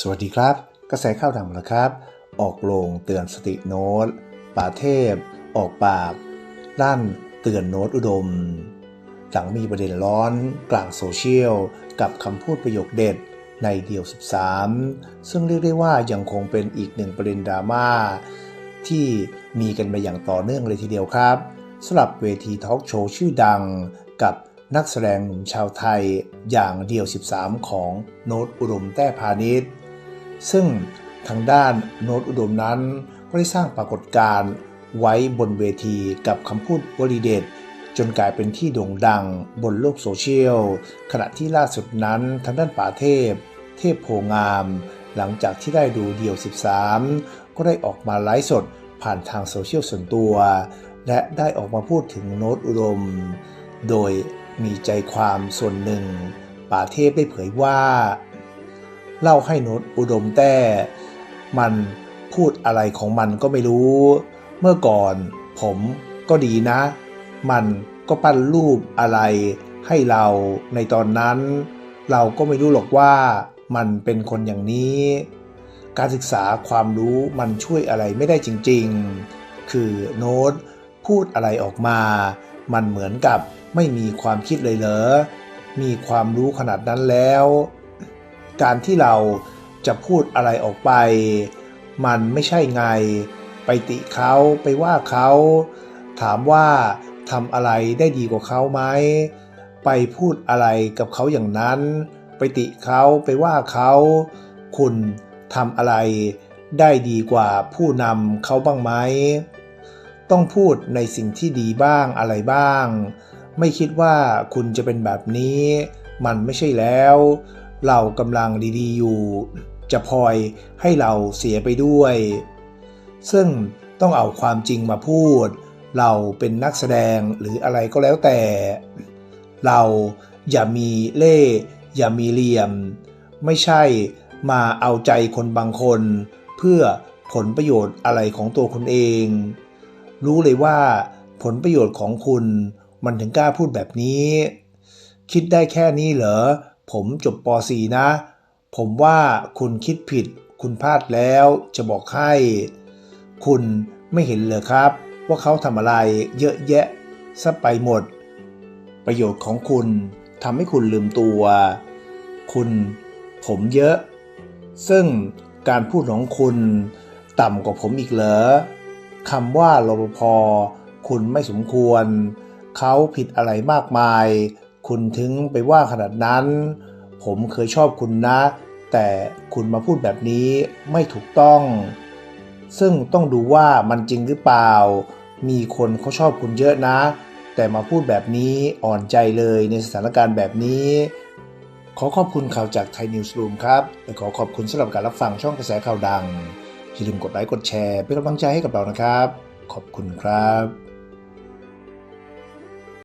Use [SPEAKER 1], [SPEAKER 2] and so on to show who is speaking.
[SPEAKER 1] สวัสดีครับ กระแสข่าวดังแล้วครับ ออกโรงเตือนสติโน้ต ป่าเทพ ออกปากลั่นเตือนโน้ตอุดม หลังมีประเด็นร้อนกลางโซเชียล กับคำพูดประโยคเด็ดในเดียว 13 ซึ่งเรียกได้ว่ายังคงเป็นอีกหนึ่งประเด็นดราม่าที่มีกันมาอย่างต่อเนื่องเลยทีเดียวครับสำหรับเวทีทอล์กโชว์ชื่อดังกับนักแสดงหนุ่มชาวไทยอย่างเดียว 13 ของโน้ตอุดมแต้พาณิชย์ ซึ่งทางด้านโน้ตอุดมนั้นก็ได้สร้างปรากฏการณ์ไว้บนเวทีกับคำพูดวลีเด็ดจนกลายเป็นที่โด่งดังบนโลกโซเชียล ขณะที่ล่าสุดนั้นทางด้านป่าเทพ เทพโพงาม หลังจากที่ได้ดูเดี่ยว 13 ก็ได้ออกมาไลฟ์สดผ่านทางโซเชียลส่วนตัว และได้ออกมาพูดถึงโน้ตอุดม โดยมีใจความส่วนหนึ่ง ป่าเทพได้เผยว่า เล่าให้น้ตอุดมแต่ มันพูดอะไรของมันก็ไม่รู้ เมื่อก่อนผมก็ดีนะ มันก็ปั้นรูปอะไรให้เราในตอนนั้น เราก็ไม่รู้หรอกว่ามันเป็นคนอย่างนี้ การศึกษาความรู้มันช่วยอะไรไม่ได้จริงๆ คือโน้ตพูดอะไรออกมา มันเหมือนกับไม่มีความคิดเลยเหรอ มีความรู้ขนาดนั้นแล้ว การที่เราจะพูดอะไรออกไป มันไม่ใช่ไง ไปติเขาไปว่าเขาถามว่าทำอะไรได้ดีกว่าเขาไหมไปพูดอะไรกับเขาอย่างนั้น ไปติเขาไปว่าเขาคุณทำอะไรได้ดีกว่าผู้นำเขาบ้างไหมต้องพูดในสิ่งที่ดีบ้างอะไรบ้าง ไม่คิดว่าคุณจะเป็นแบบนี้ มันไม่ใช่แล้ว เรากำลังดีๆอยู่ จะพลอยให้เราเสียไปด้วย ซึ่งต้องเอาความจริงมาพูด เราเป็นนักแสดงหรืออะไรก็แล้วแต่ เราอย่ามีเล่อย่ามีเหลี่ยม ไม่ใช่มาเอาใจคนบางคน เพื่อผลประโยชน์อะไรของตัวคุณเอง รู้เลยว่าผลประโยชน์ของคุณมันถึงกล้าพูดแบบนี้ คิดได้แค่นี้เหรอ ผมจบป .4 นะ ผมว่าคุณคิดผิด คุณพลาดแล้ว จะบอกให้ คุณไม่เห็นเลยครับ ว่าเขาทำอะไรเยอะแยะซะไปหมด ประโยชน์ของคุณทำให้คุณลืมตัว คุณผมเยอะ ซึ่งการพูดของคุณต่ำกว่าผมอีกเหรอคำว่ารปภคุณไม่สมควร เขาผิดอะไรมากมาย คุณถึงไปว่าขนาดนั้น ผมเคยชอบคุณนะ แต่คุณมาพูดแบบนี้ไม่ถูกต้อง ซึ่งต้องดูว่ามันจริงหรือเปล่า มีคนเขาชอบคุณเยอะนะ แต่มาพูดแบบนี้อ่อนใจเลยในสถานการณ์แบบนี้ ขอขอบคุณข่าวจากไทยนิวส์รูมครับและขอขอบคุณสำหรับการรับฟังช่องกระแสข่าวดังอย่าลืมกดไลค์กดแชร์เป็นกำลังใจให้กับเรานะครับ ขอบคุณครับ